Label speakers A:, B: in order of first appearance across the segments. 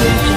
A: Thank you.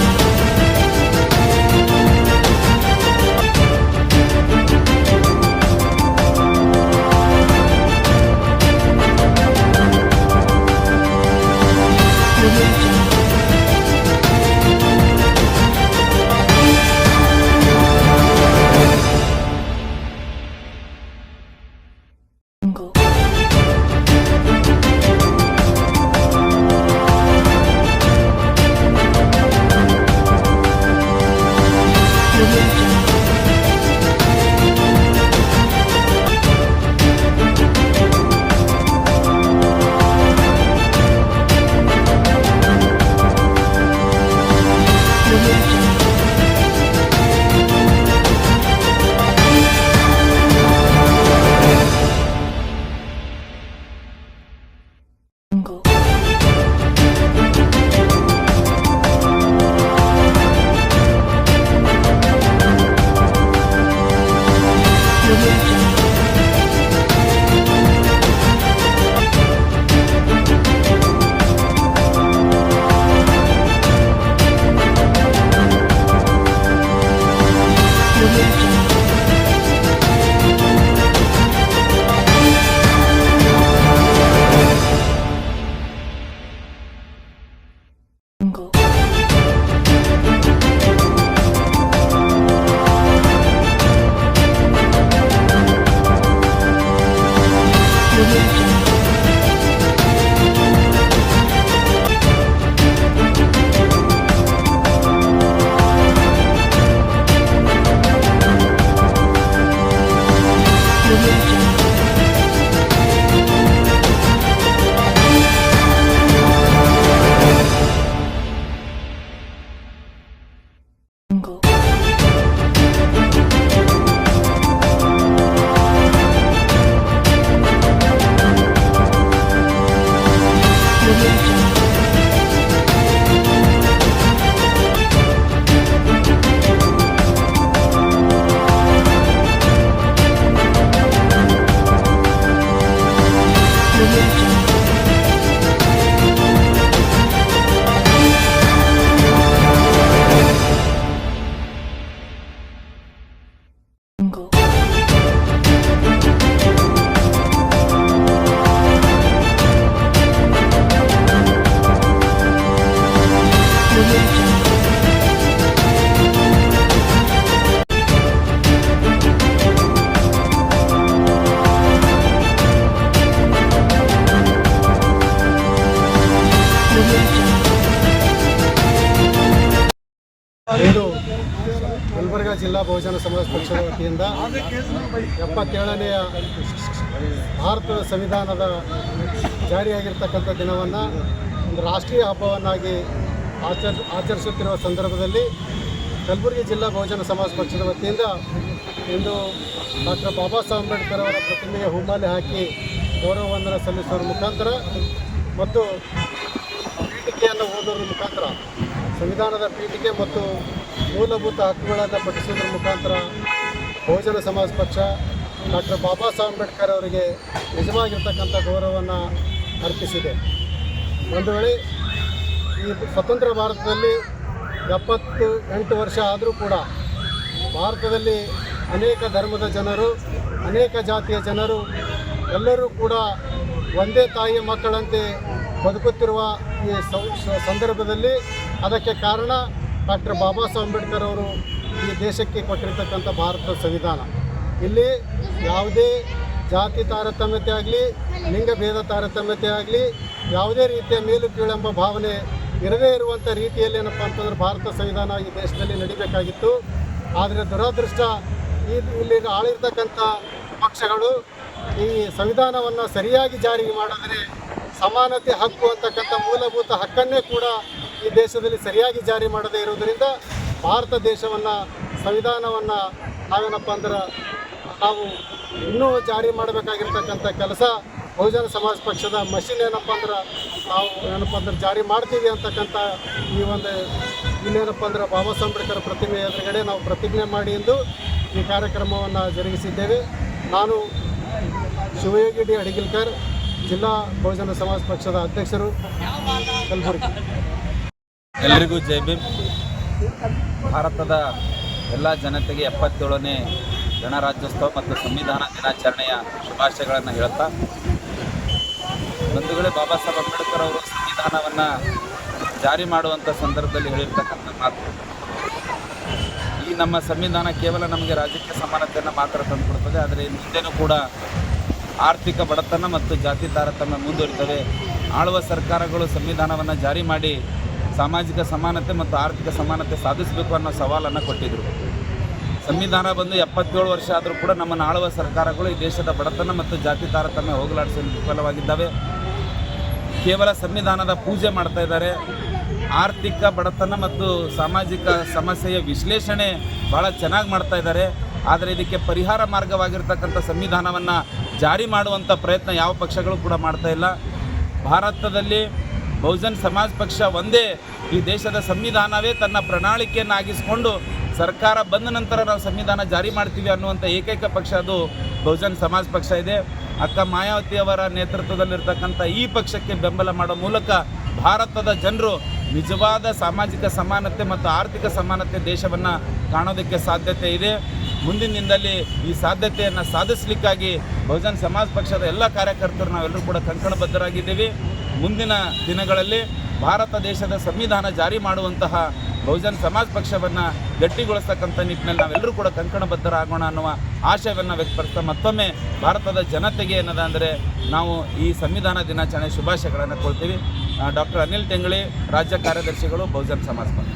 A: ಜಿಲ್ಲಾ ಬಹುಜನ ಸಮಾಜ ಪಕ್ಷದ ವತಿಯಿಂದ ಎಪ್ಪತ್ತೇಳನೆಯ ಭಾರತದ ಸಂವಿಧಾನದ ಜಾರಿಯಾಗಿರ್ತಕ್ಕಂಥ ದಿನವನ್ನು ಒಂದು ರಾಷ್ಟ್ರೀಯ ಹಬ್ಬವನ್ನಾಗಿ ಆಚರ್, ಆಚರಿಸುತ್ತಿರುವ ಸಂದರ್ಭದಲ್ಲಿ ಕಲಬುರಗಿ ಜಿಲ್ಲಾ ಬಹುಜನ ಸಮಾಜ ಪಕ್ಷದ ವತಿಯಿಂದ ಇಂದು ಡಾಕ್ಟರ್ ಬಾಬಾ ಸಾಹೇಬ್ ಅಂಬೇಡ್ಕರ್ ಅವರ ಪ್ರತಿಮೆಗೆ ಹೂಮಾಲೆ ಹಾಕಿ ಗೌರವ ವಂದನೆ ಸಲ್ಲಿಸುವ ಮುಖಾಂತರ ಮತ್ತು ಪೀಠಿಕೆಯನ್ನು ಓದೋದ್ರ ಮುಖಾಂತರ ಸಂವಿಧಾನದ ಪೀಠಿಕೆ ಮತ್ತು ಮೂಲಭೂತ ಹಕ್ಕುಗಳನ್ನು ಪಠಿಸುವುದರ ಮುಖಾಂತರ ಬಹುಜನ ಸಮಾಜ ಪಕ್ಷ ಡಾಕ್ಟರ್ ಬಾಬಾ ಸಾಹೇಬ್ ಅಂಬೇಡ್ಕರ್ ಅವರಿಗೆ ನಿಜವಾಗಿರ್ತಕ್ಕಂಥ ಗೌರವವನ್ನು ಅರ್ಪಿಸಿದೆ. ಒಂದು ವೇಳೆ ಈ ಸ್ವತಂತ್ರ ಭಾರತದಲ್ಲಿ ಎಪ್ಪತ್ತು ಎಂಟು ವರ್ಷ ಆದರೂ ಕೂಡ ಭಾರತದಲ್ಲಿ ಅನೇಕ ಧರ್ಮದ ಜನರು, ಅನೇಕ ಜಾತಿಯ ಜನರು ಎಲ್ಲರೂ ಕೂಡ ಒಂದೇ ತಾಯಿಯ ಮಕ್ಕಳಂತೆ ಬದುಕುತ್ತಿರುವ ಈ ಸಂದರ್ಭದಲ್ಲಿ ಅದಕ್ಕೆ ಕಾರಣ ಡಾಕ್ಟರ್ ಬಾಬಾ ಸಾಹೇಬ್ ಅಂಬೇಡ್ಕರ್ ಅವರು ಈ ದೇಶಕ್ಕೆ ಕೊಟ್ಟಿರ್ತಕ್ಕಂಥ ಭಾರತದ ಸಂವಿಧಾನ. ಇಲ್ಲಿ ಯಾವುದೇ ಜಾತಿ ತಾರತಮ್ಯತೆ ಆಗಲಿ ಲಿಂಗಭೇದ ತಾರತಮ್ಯತೆ ಆಗಲಿ, ಯಾವುದೇ ರೀತಿಯ ಮೇಲು ಕೀಳೆಂಬ ಭಾವನೆ ಇರದೇ ಇರುವಂಥ ರೀತಿಯಲ್ಲಿ ಏನಪ್ಪ ಅಂತಂದ್ರೆ ಭಾರತ ಸಂವಿಧಾನ ಈ ದೇಶದಲ್ಲಿ ನಡಿಬೇಕಾಗಿತ್ತು. ಆದರೆ ದುರಾದೃಷ್ಟ ಈ ಇಲ್ಲಿ ಆಳಿರ್ತಕ್ಕಂಥ ಪಕ್ಷಗಳು ಈ ಸಂವಿಧಾನವನ್ನು ಸರಿಯಾಗಿ ಜಾರಿಗೆ ಮಾಡಿದರೆ ಸಮಾನತೆ ಹಕ್ಕು ಅಂತಕ್ಕಂಥ ಮೂಲಭೂತ ಹಕ್ಕನ್ನೇ ಕೂಡ ಈ ದೇಶದಲ್ಲಿ ಸರಿಯಾಗಿ ಜಾರಿ ಮಾಡದೇ ಇರುವುದರಿಂದ ಭಾರತ ದೇಶವನ್ನು, ಸಂವಿಧಾನವನ್ನು ನಾವೇನಪ್ಪ ಅಂದ್ರೆ ನಾವು ಇನ್ನೂ ಜಾರಿ ಮಾಡಬೇಕಾಗಿರ್ತಕ್ಕಂಥ ಕೆಲಸ ಬಹುಜನ ಸಮಾಜ ಪಕ್ಷದ ಮಷಿನ್ ಏನಪ್ಪ ಅಂದ್ರೆ ನಾವು ಏನಪ್ಪ ಅಂದ್ರೆ ಜಾರಿ ಮಾಡ್ತೀವಿ ಅಂತಕ್ಕಂಥ ಈ ಒಂದು ಇನ್ನೇನಪ್ಪ ಅಂದ್ರೆ ಬಾಬಾ ಸಾಹೇಬ್ ಪ್ರತಿಮೆ ಎದುರುಗಡೆ ನಾವು ಪ್ರತಿಜ್ಞೆ ಮಾಡಿ ಎಂದು ಈ ಕಾರ್ಯಕ್ರಮವನ್ನು ಜರುಗಿಸಿದ್ದೇವೆ. ನಾನು ಶಿವಯೋಗಿ ಡಿ ಅಡಿಗಿಲ್ಕರ್, ಜಿಲ್ಲಾ ಬಹುಜನ ಸಮಾಜ ಪಕ್ಷದ ಅಧ್ಯಕ್ಷರು, ಕಲಬುರಗಿ.
B: ಎಲ್ರಿಗೂ ಜೈ ಭೀಮ್. ಭಾರತದ ಎಲ್ಲ ಜನತೆಗೆ ಎಪ್ಪತ್ತೇಳನೇ ಗಣರಾಜ್ಯೋತ್ಸವ ಮತ್ತು ಸಂವಿಧಾನ ದಿನಾಚರಣೆಯ ಶುಭಾಶಯಗಳನ್ನು ಹೇಳ್ತಾ, ಬಂಧುಗಳೇ, ಬಾಬಾ ಸಾಹೇಬ್ ಅಂಬೇಡ್ಕರ್ ಅವರು ಸಂವಿಧಾನವನ್ನು ಜಾರಿ ಮಾಡುವಂಥ ಸಂದರ್ಭದಲ್ಲಿ ಹೇಳಿರ್ತಕ್ಕಂಥ ಮಾತು. ಈ ನಮ್ಮ ಸಂವಿಧಾನ ಕೇವಲ ನಮಗೆ ರಾಜಕೀಯ ಸಮಾನತೆಯನ್ನು ಮಾತ್ರ ತಂದುಕೊಡ್ತದೆ, ಆದರೆ ಮುಂದೆನೂ ಕೂಡ ಆರ್ಥಿಕ ಬಡತನ ಮತ್ತು ಜಾತಿ ತಾರತಮ್ಯ ಮುಂದುವರಿತವೆ. ಆಳುವ ಸರ್ಕಾರಗಳು ಸಂವಿಧಾನವನ್ನು ಜಾರಿ ಮಾಡಿ ಸಾಮಾಜಿಕ ಸಮಾನತೆ ಮತ್ತು ಆರ್ಥಿಕ ಸಮಾನತೆ ಸಾಧಿಸಬೇಕು ಅನ್ನೋ ಸವಾಲನ್ನು ಕೊಟ್ಟಿದ್ದರು ಸಂವಿಧಾನ ಬಂದು ಎಪ್ಪತ್ತೇಳು ವರ್ಷ ಆದರೂ ಕೂಡ ನಮ್ಮ ಆಳುವ ಸರ್ಕಾರಗಳು ಈ ದೇಶದ ಬಡತನ ಮತ್ತು ಜಾತಿ ತಾರತಮ್ಯ ಹೋಗಲಾಡಿಸಲು ವಿಫಲವಾಗಿದ್ದಾವೆ. ಕೇವಲ ಸಂವಿಧಾನದ ಪೂಜೆ ಮಾಡ್ತಾ ಇದ್ದಾರೆ. ಆರ್ಥಿಕ ಬಡತನ ಮತ್ತು ಸಾಮಾಜಿಕ ಸಮಸ್ಯೆಯ ವಿಶ್ಲೇಷಣೆ ಭಾಳ ಚೆನ್ನಾಗಿ ಮಾಡ್ತಾ ಇದ್ದಾರೆ. ಆದರೆ ಇದಕ್ಕೆ ಪರಿಹಾರ ಮಾರ್ಗವಾಗಿರ್ತಕ್ಕಂಥ ಸಂವಿಧಾನವನ್ನು ಜಾರಿ ಮಾಡುವಂಥ ಪ್ರಯತ್ನ ಯಾವ ಪಕ್ಷಗಳು ಕೂಡ ಮಾಡ್ತಾ ಇಲ್ಲ. ಭಾರತದಲ್ಲಿ ಬಹುಜನ್ ಸಮಾಜ್ ಪಕ್ಷ ಒಂದೇ ಈ ದೇಶದ ಸಂವಿಧಾನವೇ ತನ್ನ ಪ್ರಣಾಳಿಕೆಯನ್ನಾಗಿಸಿಕೊಂಡು ಸರ್ಕಾರ ಬಂದ ನಂತರ ನಾವು ಸಂವಿಧಾನ ಜಾರಿ ಮಾಡ್ತೀವಿ ಅನ್ನುವಂಥ ಏಕೈಕ ಪಕ್ಷ ಅದು ಬಹುಜನ್ ಸಮಾಜ್ ಪಕ್ಷ ಇದೆ. ಅಕ್ಕ ಮಾಯಾವತಿ ಅವರ ನೇತೃತ್ವದಲ್ಲಿರ್ತಕ್ಕಂಥ ಈ ಪಕ್ಷಕ್ಕೆ ಬೆಂಬಲ ಮಾಡೋ ಮೂಲಕ ಭಾರತದ ಜನರು ನಿಜವಾದ ಸಾಮಾಜಿಕ ಸಮಾನತೆ ಮತ್ತು ಆರ್ಥಿಕ ಸಮಾನತೆ ದೇಶವನ್ನು ಕಾಣೋದಕ್ಕೆ ಸಾಧ್ಯತೆ ಇದೆ. ಮುಂದಿನ ದಿನದಲ್ಲಿ ಈ ಸಾಧ್ಯತೆಯನ್ನು ಸಾಧಿಸಲಿಕ್ಕಾಗಿ ಬಹುಜನ್ ಸಮಾಜ್ ಪಕ್ಷದ ಎಲ್ಲ ಕಾರ್ಯಕರ್ತರು ನಾವೆಲ್ಲರೂ ಕೂಡ ಕಂಕಣಬದ್ಧರಾಗಿದ್ದೀವಿ. ಮುಂದಿನ ದಿನಗಳಲ್ಲಿ ಭಾರತ ದೇಶದ ಸಂವಿಧಾನ ಜಾರಿ ಮಾಡುವಂತಹ ಬಹುಜನ್ ಸಮಾಜ್ ಪಕ್ಷವನ್ನು ಗಟ್ಟಿಗೊಳಿಸ್ತಕ್ಕಂಥ ನಿಟ್ಟಿನಲ್ಲಿ ನಾವೆಲ್ಲರೂ ಕೂಡ ಕಂಕಣಬದ್ಧರಾಗೋಣ ಅನ್ನುವ ಆಶಯವನ್ನು ವ್ಯಕ್ತಪಡಿಸ್ತಾ ಮತ್ತೊಮ್ಮೆ ಭಾರತದ ಜನತೆಗೆ ಏನದಂದರೆ ನಾವು ಈ ಸಂವಿಧಾನ ದಿನಾಚರಣೆ ಶುಭಾಶಯಗಳನ್ನು ಕೊಡ್ತೀವಿ. ಡಾಕ್ಟರ್ ಅನಿಲ್ ತೆಂಗಳಿ, ರಾಜ್ಯ ಕಾರ್ಯದರ್ಶಿಗಳು, ಬಹುಜನ್ ಸಮಾಜ್ ಪಕ್ಷ.